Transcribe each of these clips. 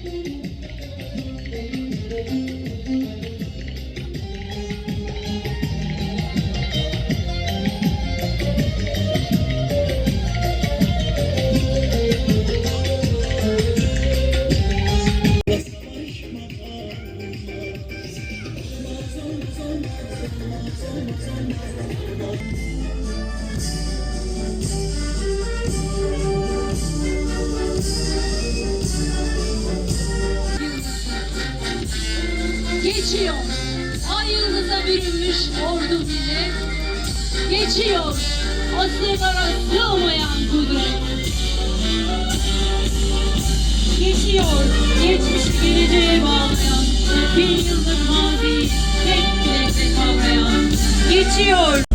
Thank you. geçiyor. Hayırınıza bürünmüş ordu bile geçiyor. Asırlara sığmayan kudret. Geçiyor, geçmiş geleceğe bağlayan, bin yıllık maziyi tek bilekle kavrayan. Geçiyor.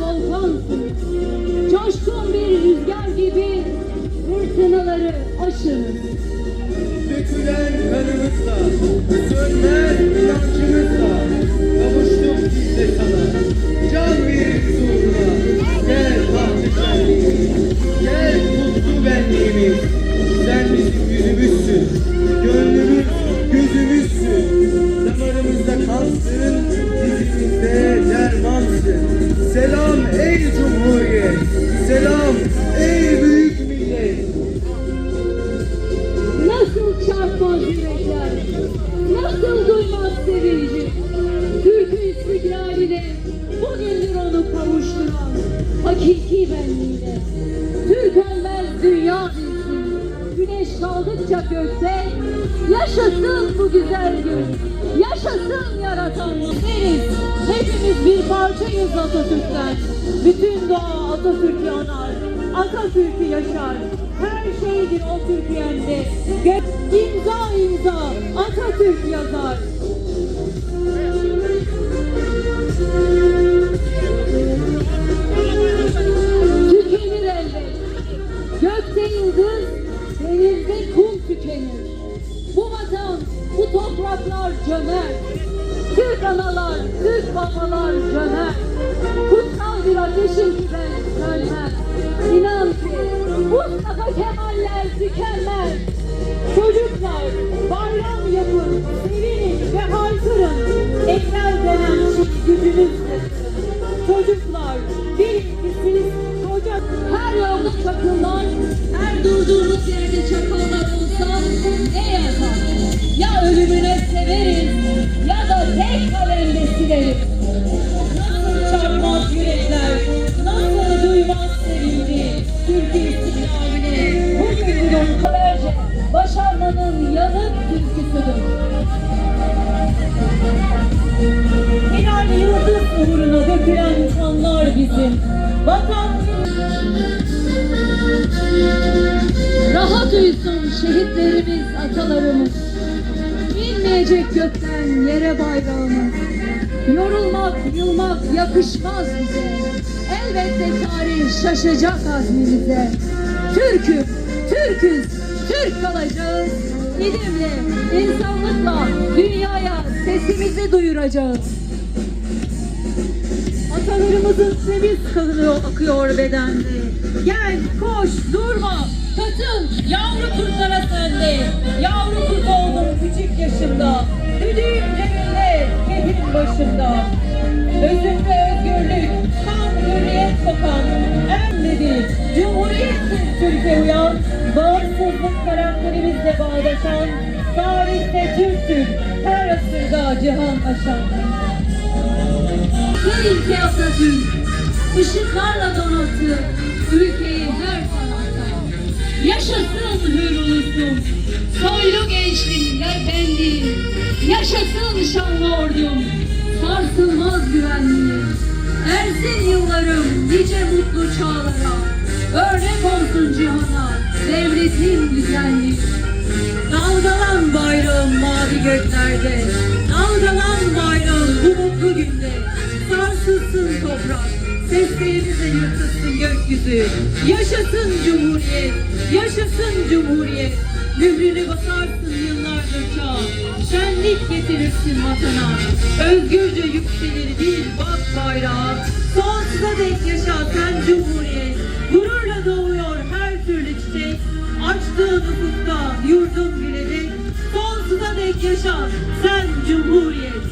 volkan. Coşkun bir rüzgar gibi fırtınaları aşırır Dökülen hakiki benliğine. Türk ölmez dünya bilsin. Güneş kaldıkça gökte yaşasın bu güzel gün. Yaşasın yaratan deriz. Hepimiz bir parçayız Atatürk'ten. Bütün doğa Atatürk'ü anar. Atatürk'ü yaşar. Her şeydir o Türkiye'nde. İmza imza Atatürk yazar. Yıldız, denizde kum tükenir. Bu vatan, bu topraklar cömert. Türk analar, Türk babalar cömert. Kutsal bir ateşin ben sönmez. Ya ölümüne severiz ya da tek kalemle sileriz. Nasıl çarpmaz yürekler, nasıl duymaz sevinci Türkiye istiklaline bugün başarmanın yanık türküsüdür. Birer yıldız uğruna dökülen kanlar bizim. Vatan Rahat uyusun şehitlerimiz, atalarımız. İnmeyecek gökten yere bayrağımız. Yorulmak, yılmak yakışmaz bize. Elbette tarih şaşacak azmimize. Türk'üm, Türk'üz, Türk kalacağız. İlimle, insanlıkla dünyaya sesimizi duyuracağız. Atalarımızın temiz kanı akıyor bedende. Gel, koş, durma, katıl, yavru kurtlara sende. Yavru kurt oldum küçük yaşımda. Düdüğüm cebimde, kefim başımda. Özümde özgürlük, kan hürriyet kokan. En dedi, Türkiye uyan. Bağımsızlık karakterimizle bağdaşan. Tarihte Türktür, her asırda cihan aşan. Gelin ki Atatürk, ışıklarla donattı ülkeyi her taraftan. Yaşasın hür ulusum, soylu gençliğim ve benliğim. Yaşasın şanlı ordum, sarsılmaz güvenliğim. Ersin yıllarım nice mutlu çağlara, örnek olsun cihana, devletin güzelliği. Dalgalan bayrağım mavi göklerde, dalgalan bayrağım bu mutlu günde. Sarsılsın toprak, seslerimizle yırtılsın gökyüzü. Yaşasın Cumhuriyet, yaşasın Cumhuriyet. Mührünü basarsın yıllardır çağ, şenlik getirirsin vatana. Özgürce yükselir bir bak bayrağı, sonsuza dek yaşa sen Cumhuriyet. Gururla doğuyor her türlü çiçek, açtığın ufukta yurdun gülecek. Sonsuza dek yaşa sen Cumhuriyet.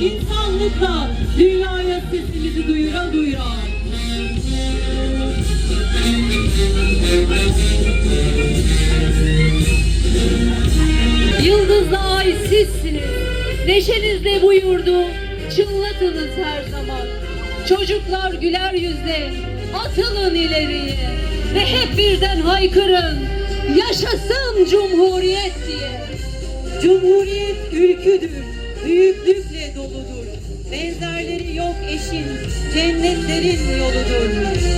İnsanlıkla dünyaya sesimizi duyura duyura. Yıldızla ay sizsiniz. Neşenizle bu yurdu çınlatınız her zaman. Çocuklar güler yüzle atılın ileriye ve hep birden haykırın. Yaşasın Cumhuriyet diye. Cumhuriyet ülküdür, büyüklükle doludur. Benzerleri yok eşin, cennetlerin yoludur.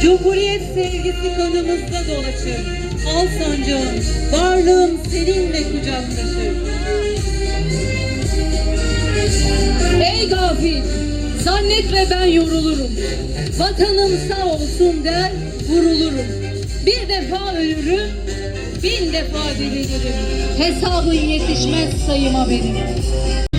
Cumhuriyet sevgisi kanımızda dolaşır. Al sancağın, varlığım seninle kucaklaşır. Ey gafil, zannetme ben yorulurum. Vatanım sağ olsun der, vurulurum. Bir defa ölürüm, bin defa dirilirim. Hesabın yetişmez sayıma benim.